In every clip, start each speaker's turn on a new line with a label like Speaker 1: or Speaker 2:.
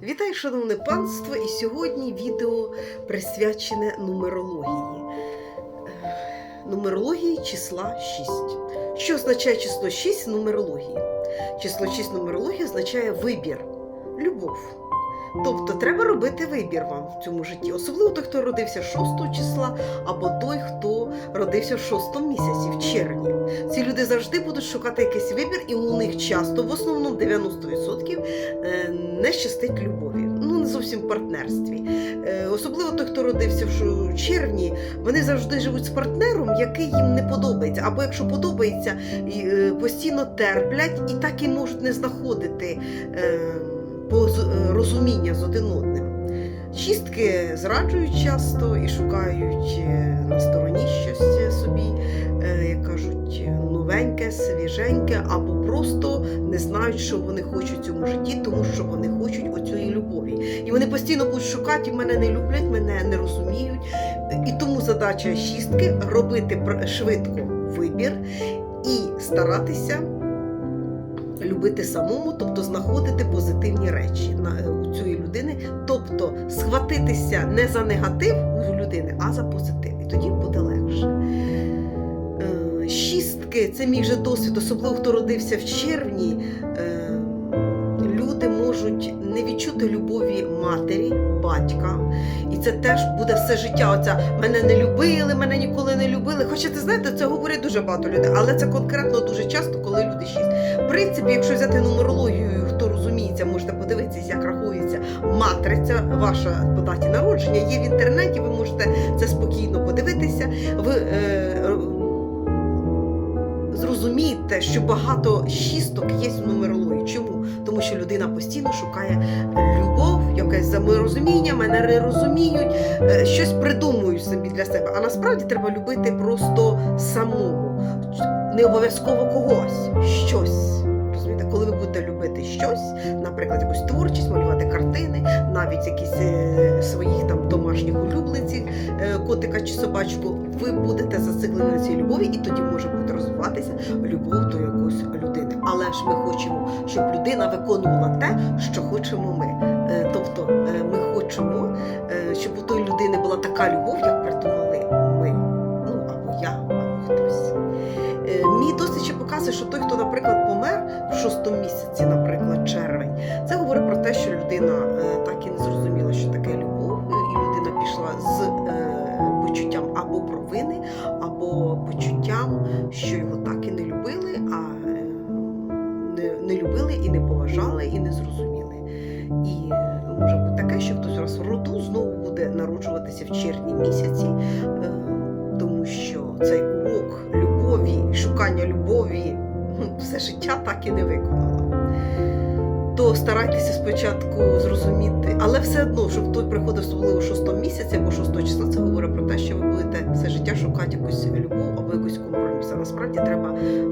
Speaker 1: Вітаю, шановне панство! І сьогодні відео присвячене нумерології. Нумерології числа 6. Що означає число 6 в нумерології? Число 6 в нумерології означає вибір, любов. Тобто треба робити вибір вам в цьому житті. Особливо той, хто родився 6 числа, або той, хто родився в 6 місяці, в червні. Ці люди завжди будуть шукати якийсь вибір, і у них часто, в основному 90%, е, не щастить любові. Ну, не зовсім в партнерстві. Е, Особливо той, хто родився в червні, вони завжди живуть з партнером, який їм не подобається. Або якщо подобається, е, постійно терплять і так і можуть не знаходити розуміння з один одним. Шістки зраджують часто і шукають е, на стороні щось е, собі, е, як кажуть, новеньке, свіженьке, або просто не знають, що вони хочуть в цьому житті, тому що вони хочуть оцієї любові. І вони постійно будуть шукати, мене не люблять, мене не розуміють. І тому задача шістки робити швидко вибір і старатися любити самому, тобто знаходити позитивні речі у цієї людини, тобто схватитися не за негатив у людини, а за позитив. І тоді буде легше. Е, Шістки це мій вже досвід, особливо хто родився в червні. Е, Люди можуть не відчути любові матері, батька. І це теж буде все життя. Оця мене не любили, мене ніколи не любили. Хоча ти знаєте, це говорить дуже багато людей, але це конкретно дуже часто, коли люди шість. В принципі, якщо взяти нумерологію, хто розуміється, можете подивитися, як рахується матриця ваша по даті народження. Є в інтернеті, ви можете це спокійно подивитися. Ви е, зрозумієте, що багато шісток є в нумерології. Чому? Тому що людина постійно шукає любов, якесь взаєморозуміння, мене не розуміють, е, щось придумують собі для себе. А насправді треба любити просто самому, не обов'язково когось, щось. Розумієте, коли ви будете любити щось, наприклад, якусь творчість, малювати картини, навіть якісь е, своїх там домашніх улюбленців, е, котика чи собачку, ви будете зациклені на цій любові, і тоді може бути розвиватися любов до якоїсь людини. Але ж ми хочемо, щоб людина виконувала те, що хочемо ми. Е, Тобто е, ми хочемо, е, щоб у тої людини була така любов, як придумали ми. Ну або я, або хтось. Мій досвід ще показує, що той, хто, наприклад, помер в шостому місяці, наприклад, червень, це говорить про те, що людина так і не зрозуміла, що таке любов, і людина пішла з почуттям або провини, або почуттям, що його так і не любили, поважали, і не зрозуміли. І може бути таке, що хтось раз в роду знову буде народжуватися в червні місяці, е, тому що цей урок любові, шукання любові все життя так і не виконала. То старайтеся спочатку зрозуміти, але все одно, щоб той приходив особливо шостому місяці або шостого числа, це говорить про те, що ви будете все життя шукати якусь любов або якийсь компроміс. А насправді треба, е,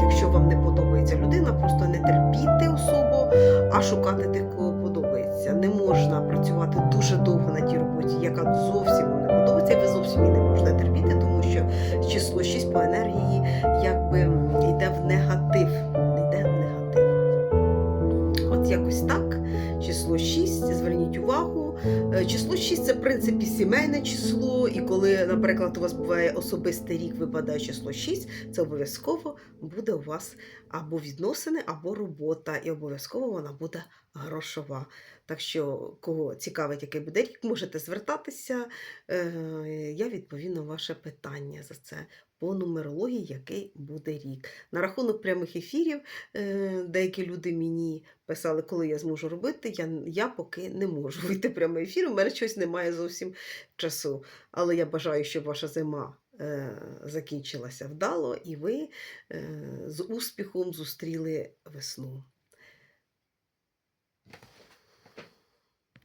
Speaker 1: якщо вам не подобається людина, просто не терпіти особу, а шукати тих, кого подобається. Не можна працювати дуже довго на тій роботі, яка зовсім вам не подобається, і ви зовсім її не можете терпіти, тому що число 6 по енергії це в принципі сімейне число, і коли, наприклад, у вас буває особистий рік, випадає число 6, це обов'язково буде у вас або відносини, або робота, і обов'язково вона буде грошова. Так що, кого цікавить, який буде рік, можете звертатися. Е, Я відповім на ваше питання за це по нумерології, який буде рік. На рахунок прямих ефірів, е, деякі люди мені писали, коли я зможу робити. Я, я поки не можу вийти в ефір, у мене щось немає зовсім часу. Але я бажаю, щоб ваша зима е, закінчилася вдало, і ви е, з успіхом зустріли весну.